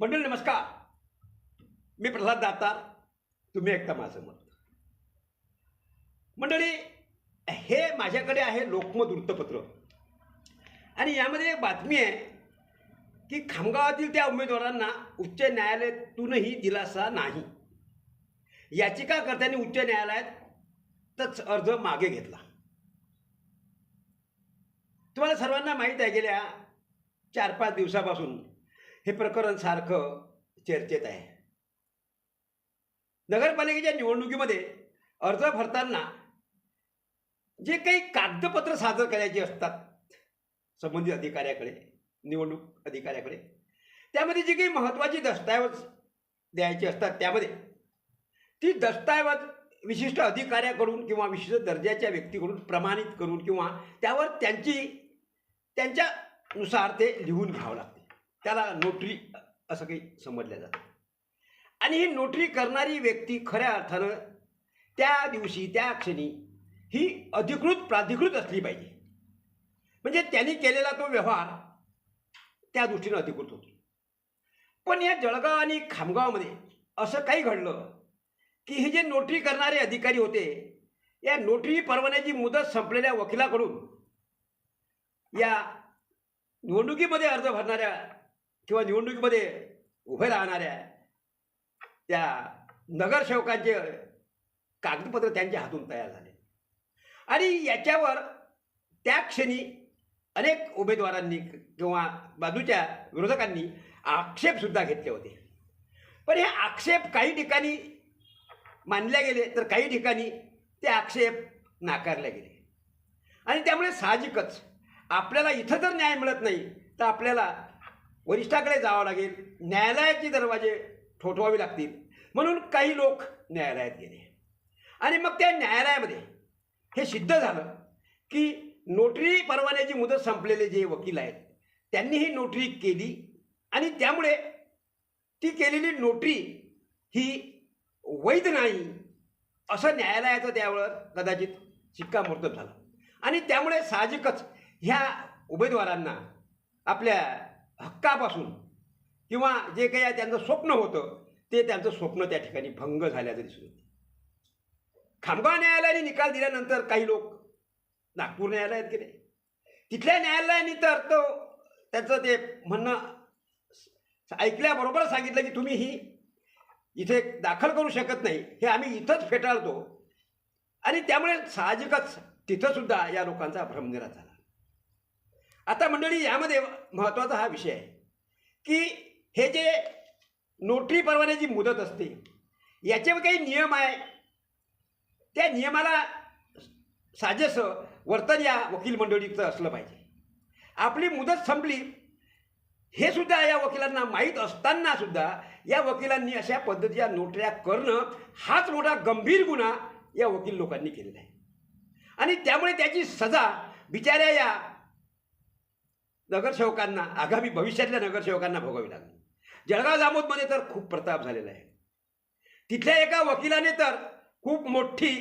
मंडळी नमस्कार. मी प्रल्हाद दातार. तुम्ही ऐकता माझं मत मंडळी हे माझ्याकडे आहे लोकमत वृत्तपत्र. आणि यामध्ये एक बातमी आहे की खामगावातील त्या उमेदवारांना उच्च न्यायालयातूनही दिलासा नाही. याचिकाकर्त्यांनी उच्च न्यायालयातच अर्ज मागे घेतला. तुम्हाला सर्वांना माहीत आहे गेल्या चार पाच दिवसापासून हे प्रकरण सारखं चर्चेत आहे. नगरपालिकेच्या निवडणुकीमध्ये अर्ज भरताना जे काही कागदपत्र सादर करायची असतात संबंधित अधिकाऱ्याकडे निवडणूक अधिकाऱ्याकडे त्यामध्ये जी काही महत्त्वाची दस्तऐवज द्यायची असतात त्यामध्ये ती दस्तऐवज विशिष्ट अधिकाऱ्याकडून किंवा विशिष्ट दर्जाच्या व्यक्तीकडून प्रमाणित करून किंवा त्यावर त्यांची त्यांच्यानुसार ते लिहून घ्यावं लागतं. त्याला नोटरी असं काही समजलं जातं. आणि ही नोटरी करणारी व्यक्ती खऱ्या अर्थानं त्या दिवशी त्या क्षणी ही अधिकृत प्राधिकृत असली पाहिजे. म्हणजे त्यांनी केलेला तो व्यवहार त्या दृष्टीनं अधिकृत होतो. पण या जळगाव आणि खामगावमध्ये असं काही घडलं की हे जे नोटरी करणारे अधिकारी होते या नोटरी परवान्याची मुदत संपलेल्या वकिलाकडून या निवडणुकीमध्ये अर्ज भरणाऱ्या किंवा निवडणुकीमध्ये उभे राहणाऱ्या त्या नगरसेवकांचे कागदपत्र त्यांच्या हातून तयार झाले. आणि याच्यावर त्या क्षणी अनेक उमेदवारांनी किंवा बाजूच्या विरोधकांनी आक्षेपसुद्धा घेतले होते. पण हे आक्षेप काही ठिकाणी मानले गेले तर काही ठिकाणी ते आक्षेप नाकारले गेले. आणि त्यामुळे साहजिकच आपल्याला इथं जर न्याय मिळत नाही तर आपल्याला वरिष्ठाकडे जावं लागेल. न्यायालयाचे दरवाजे ठोठवावे लागतील. म्हणून काही लोक न्यायालयात गेले. आणि मग त्या न्यायालयामध्ये हे सिद्ध झालं की नोटरी परवान्याची मुदत संपलेले जे वकील आहेत त्यांनी ही नोटरी केली आणि त्यामुळे ती केलेली नोटरी ही वैध नाही असं न्यायालयाचं त्यावर कदाचित शिक्कामोर्तब झालं. आणि त्यामुळे साहजिकच ह्या उमेदवारांना आपल्या हक्कापासून किंवा जे काही त्यांचं स्वप्न होतं ते त्यांचं स्वप्न त्या ठिकाणी भंग झाल्याचं दिसून येते. खामगाव न्यायालयाने निकाल दिल्यानंतर काही लोक नागपूर न्यायालयात गेले. तिथल्या न्यायालयाने तर तो त्याचं ते म्हणणं ऐकल्याबरोबर सांगितलं की तुम्ही ही इथे दाखल करू शकत नाही हे आम्ही इथंच फेटाळतो. आणि त्यामुळे साहजिकच तिथंसुद्धा या लोकांचा भ्रमनिराश झाला. आता मंडळी यामध्ये महत्त्वाचा हा विषय आहे की हे जे नोटरी परवान्याची मुदत असते याचे काही नियम आहे? त्या नियमाला साजेसं वर्तन या वकील मंडळीचं असलं पाहिजे. आपली मुदत संपली हे सुद्धा या वकिलांना माहीत असताना सुद्धा या वकिलांनी अशा पद्धतीच्या नोटऱ्या करणं हाच मोठा गंभीर गुन्हा या वकील लोकांनी केलेला आहे. आणि त्यामुळे त्याची सजा बिचाऱ्या या नगरसेवकांना आगामी भविष्यातल्या नगरसेवकांना भोगावी लागली. जळगाव जामोदमध्ये तर खूप प्रताप झालेला आहे. तिथल्या एका वकिलाने तर खूप मोठी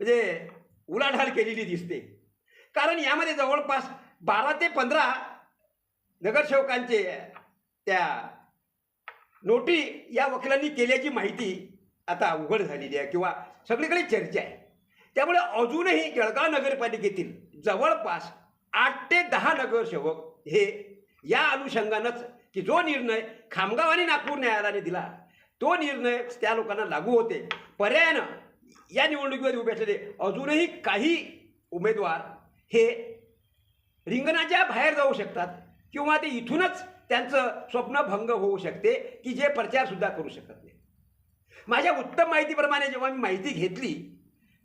म्हणजे उलाढाल केलेली दिसते. कारण यामध्ये जवळपास बारा ते पंधरा नगरसेवकांचे त्या नोटी या वकिलांनी केल्याची माहिती आता उघड झालेली आहे किंवा सगळीकडे चर्चा आहे. त्यामुळे अजूनही जळगाव नगरपालिकेतील जवळपास आठ ते दहा नगरसेवक हे या अनुषंगानंच की जो निर्णय खामगाव आणि नागपूर न्यायालयाने दिला तो निर्णय त्या लोकांना लागू होते. पर्यायानं या निवडणुकीवर उभे असलेले अजूनही काही उमेदवार हे रिंगणाच्या बाहेर जाऊ शकतात किंवा ते इथूनच त्यांचं स्वप्न भंग होऊ शकते की जे प्रचारसुद्धा करू शकत नाही. माझ्या उत्तम माहितीप्रमाणे जेव्हा मी माहिती घेतली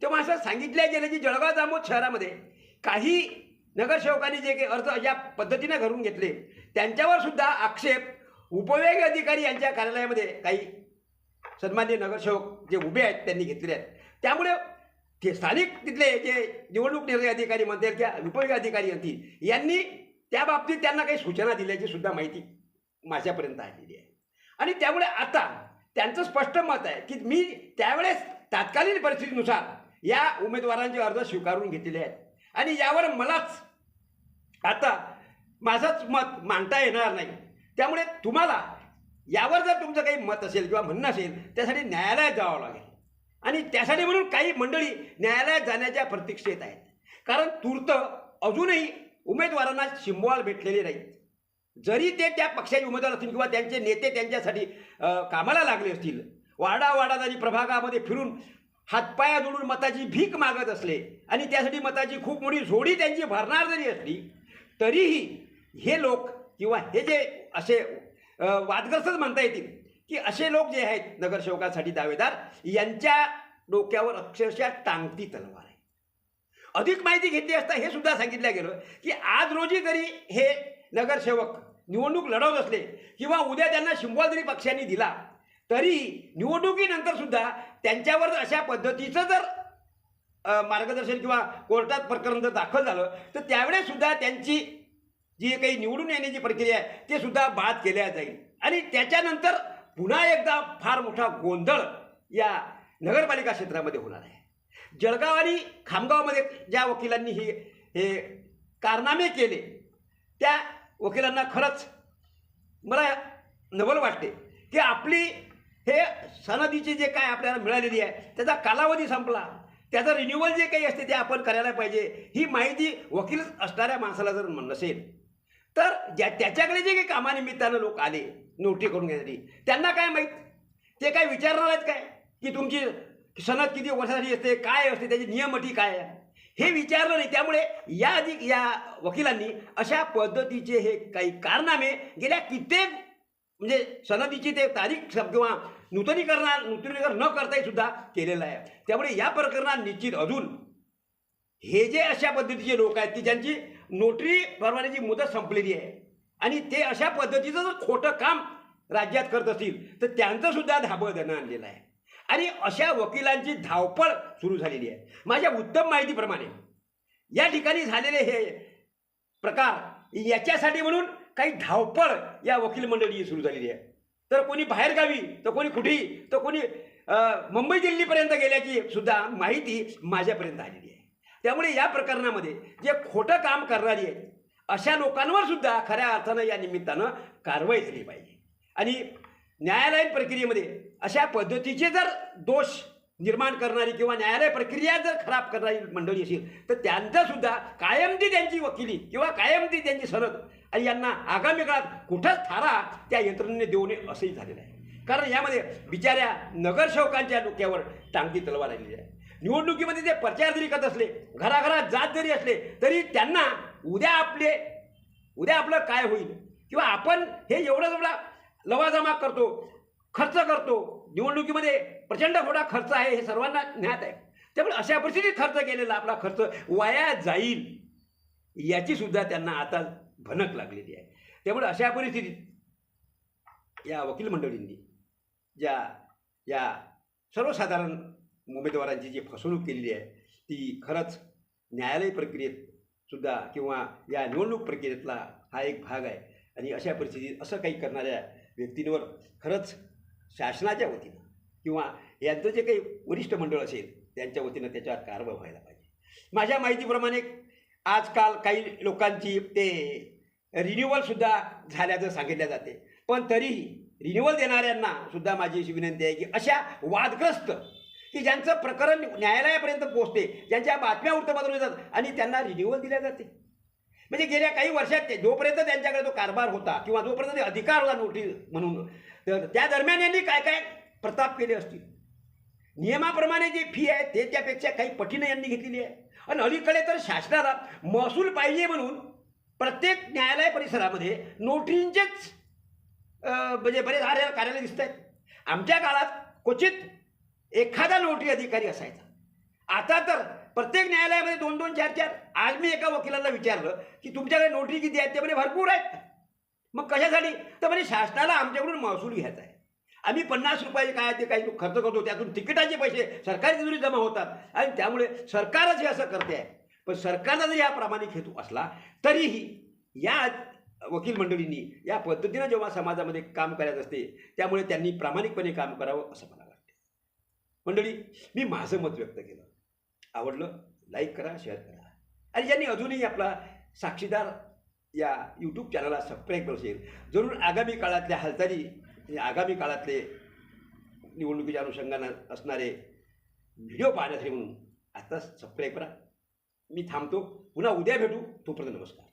तेव्हा असं सांगितलं गेलं की जळगाव जामोद शहरामध्ये काही नगरसेवकांनी जे काही अर्ज ज्या पद्धतीने घरून घेतले त्यांच्यावर सुद्धा आक्षेप उपविभागीय अधिकारी यांच्या कार्यालयामध्ये काही सन्मान्य नगरसेवक जे उभे आहेत त्यांनी घेतलेले आहेत. त्यामुळे ते स्थानिक तिथले जे निवडणूक निर्णय अधिकारी म्हणतील किंवा उपविभागीय अधिकारी असतील यांनी त्या बाबतीत त्यांना काही सूचना दिल्याची सुद्धा माहिती माझ्यापर्यंत आलेली आहे. आणि त्यामुळे आता त्यांचं स्पष्ट मत आहे की मी त्यावेळेस तात्कालीन परिस्थितीनुसार या उमेदवारांचे अर्ज स्वीकारून घेतलेले आहेत. आणि यावर मलाच आता माझंच मत मांडता येणार नाही. त्यामुळे तुम्हाला यावर जर तुमचं काही मत असेल किंवा म्हणणं असेल त्यासाठी न्यायालयात जावं लागेल. आणि त्यासाठी म्हणून काही मंडळी न्यायालयात जाण्याच्या प्रतीक्षेत आहेत. कारण तूर्त अजूनही उमेदवारांना शिंबवाल भेटलेले नाहीत. जरी ते त्या पक्षाचे उमेदवार असतील किंवा त्यांचे नेते त्यांच्यासाठी कामाला लागले असतील वाडा वाडा जरी प्रभागामध्ये फिरून हातपाया जोडून मताची भीक मागत असले आणि त्यासाठी मताची खूप मोठी झोडी त्यांची भरणार जरी असली तरीही हे लोक किंवा हे जे असे वादग्रस्तच म्हणता येतील की असे लोक जे आहेत नगरसेवकासाठी दावेदार यांच्या डोक्यावर अक्षरशः टांगती तलवार आहे. अधिक माहिती घेतली असता हे सुद्धा सांगितलं गेलं की आज रोजी जरी हे नगरसेवक निवडणूक लढवत असले किंवा उद्या त्यांना शिंबवा जरी पक्षांनी दिला तरी निवडणुकीनंतर सुद्धा त्यांच्यावर जर अशा पद्धतीचं जर मार्गदर्शन किंवा कोर्टात प्रकरण जर दाखल झालं तर त्यावेळेस सुद्धा त्यांची जी काही निवडून येण्याची प्रक्रिया आहे ते सुद्धा बाद केल्या जाईल. आणि त्याच्यानंतर पुन्हा एकदा फार मोठा गोंधळ या नगरपालिका क्षेत्रामध्ये होणार आहे. जळगाव आणि खामगावमध्ये ज्या वकिलांनी हे हे कारनामे केले त्या वकिलांना खरंच मला नवल वाटते की आपली हे सनदीची जे काय आपल्याला मिळालेली आहे त्याचा कालावधी संपला. त्याचं रिन्युअल जे काही असते ते आपण करायला पाहिजे. ही माहिती वकील असणाऱ्या माणसाला जर नसेल तर ज्या त्याच्याकडे जे काही कामानिमित्तानं लोक आले नोटरी करून घेण्यासाठी त्यांना काय माहीत? ते काय विचारणार आहेत काय? की तुमची सनद किती वर्षासाठी असते काय असते त्याची नियमटी काय आहे? हे विचारलं नाही. त्यामुळे या अधिक या वकिलांनी अशा पद्धतीचे हे काही कारनामे गेल्या कित्येक म्हणजे सनदीची ते तारीख शब्द किंवा नूतनीकरणा नूतनीकरण न करताही सुद्धा केलेलं आहे. त्यामुळे या प्रकरणात निश्चित अजून हे जे अशा पद्धतीचे लोक आहेत की ज्यांची नोटरी परवान्याची मुदत संपलेली आहे आणि ते अशा पद्धतीचं जर खोटं काम राज्यात करत असतील तर त्यांचं सुद्धा धाबळ देणं आणलेलं आहे. आणि अशा वकिलांची धावपळ सुरू झालेली आहे. माझ्या उत्तम माहितीप्रमाणे या ठिकाणी झालेले हे प्रकार याच्यासाठी म्हणून काही धावपळ या वकील मंडळी सुरू झालेली आहे. तर कोणी बाहेरगावी तर कोणी कुठेही तर कोणी मुंबई दिल्लीपर्यंत गेल्याची सुद्धा माहिती माझ्यापर्यंत आलेली आहे. त्यामुळे या प्रकरणामध्ये जे खोटं काम करणारी आहे अशा लोकांवर सुद्धा खऱ्या अर्थानं या निमित्तानं कारवाई झाली पाहिजे. आणि न्यायालयीन प्रक्रियेमध्ये अशा पद्धतीचे जर दोष निर्माण करणारी किंवा न्यायालय प्रक्रिया जर खराब करणारी मंडळी असेल तर त्यांचं सुद्धा कायमती त्यांची वकिली किंवा कायमती त्यांची सनद आणि यांना आगामी काळात कुठंच थारा त्या यंत्रणेने देऊ नये असंही झालेलं आहे. कारण यामध्ये बिचाऱ्या नगरसेवकांच्या डोक्यावर टांगती तलवार आलेली आहे. निवडणुकीमध्ये ते प्रचार जरी करत असले घराघरात जात जरी असले तरी त्यांना उद्या आपले उद्या आपलं काय होईल? किंवा आपण हे एवढा एवढा लवाजमा करतो खर्च करतो निवडणुकीमध्ये प्रचंड मोठा खर्च आहे हे सर्वांना ज्ञात आहे. त्यामुळे अशा परिस्थितीत खर्च केलेला आपला खर्च वाया जाईल याची सुद्धा त्यांना आता भनक लागलेली आहे. त्यामुळे अशा परिस्थितीत या वकील मंडळींनी ज्या या सर्वसाधारण उमेदवारांची जी फसवणूक केलेली आहे ती खरंच न्यायालय प्रक्रियेत सुद्धा किंवा या निवडणूक प्रक्रियेतला हा एक भाग आहे. आणि अशा परिस्थितीत असं काही करणाऱ्या व्यक्तींवर खरंच शासनाच्या वतीनं किंवा यांचं जे काही वरिष्ठ मंडळ असेल त्यांच्या वतीनं त्याच्यावर कारवाई व्हायला पाहिजे. माझ्या माहितीप्रमाणे आजकाल काही लोकांची ते रिन्युअलसुद्धा झाल्याचं सांगितलं जाते. पण तरीही रिन्युअल देणाऱ्यांना सुद्धा माझी अशी विनंती आहे की अशा वादग्रस्त की ज्यांचं प्रकरण न्यायालयापर्यंत पोहोचते ज्यांच्या बातम्या वृत्तपत्र येतात आणि त्यांना रिन्युअल दिल्या जाते. म्हणजे गेल्या काही वर्षात ते जोपर्यंत त्यांच्याकडे तो कारभार होता किंवा जोपर्यंत अधिकार होता नोटीस म्हणून तर त्या दरम्यान यांनी काय काय प्रताप केले असतील? नियमाप्रमाणे जी फी आहे ते त्यापेक्षा काही पटीनं यांनी घेतलेली आहे. आणि अलीकडे तर शासनाला महसूल पाहिजे म्हणून प्रत्येक न्यायालय परिसरामध्ये नोटरींचेच म्हणजे बरेच आर्य कार्यालय दिसत आहेत आमच्या काळात क्वचित एखादा नोटरी अधिकारी असायचा. आता तर प्रत्येक न्यायालयामध्ये दोन दोन चार चार. आज मी एका वकिलाला विचारलं की तुमच्याकडे नोटरी किती आहेत? ते म्हणजे भरपूर आहेत. मग कशासाठी? तर म्हणजे शासनाला आमच्याकडून महसूल घ्यायचा आहे. आम्ही पन्नास रुपये काय ते काही खर्च करतो. त्यातून तिकिटाचे पैसे सरकारी तिजोरी जमा होतात. आणि त्यामुळे सरकारच हे असं करते आहे. पण सरकारला जरी हा प्रामाणिक हेतू असला तरीही या वकील मंडळींनी या पद्धतीनं जेव्हा समाजामध्ये काम करायचं असते त्यामुळे त्यांनी प्रामाणिकपणे काम करावं असं मला वाटते. मंडळी मी माझं मत व्यक्त केलं. आवडलं लाईक करा शेअर करा. आणि ज्यांनी अजूनही आपला साक्षीदार या यूट्यूब चॅनलला सबस्क्राईब करू असेल जरूर आगामी काळातल्या हालचाली म्हणजे आगामी काळातले निवडणुकीच्या अनुषंगानं असणारे व्हिडिओ पाहण्यासाठी म्हणून आत्ताच सबस्क्राईब करा. मी थांबतो. पुन्हा उद्या भेटू. तोपर्यंत नमस्कार.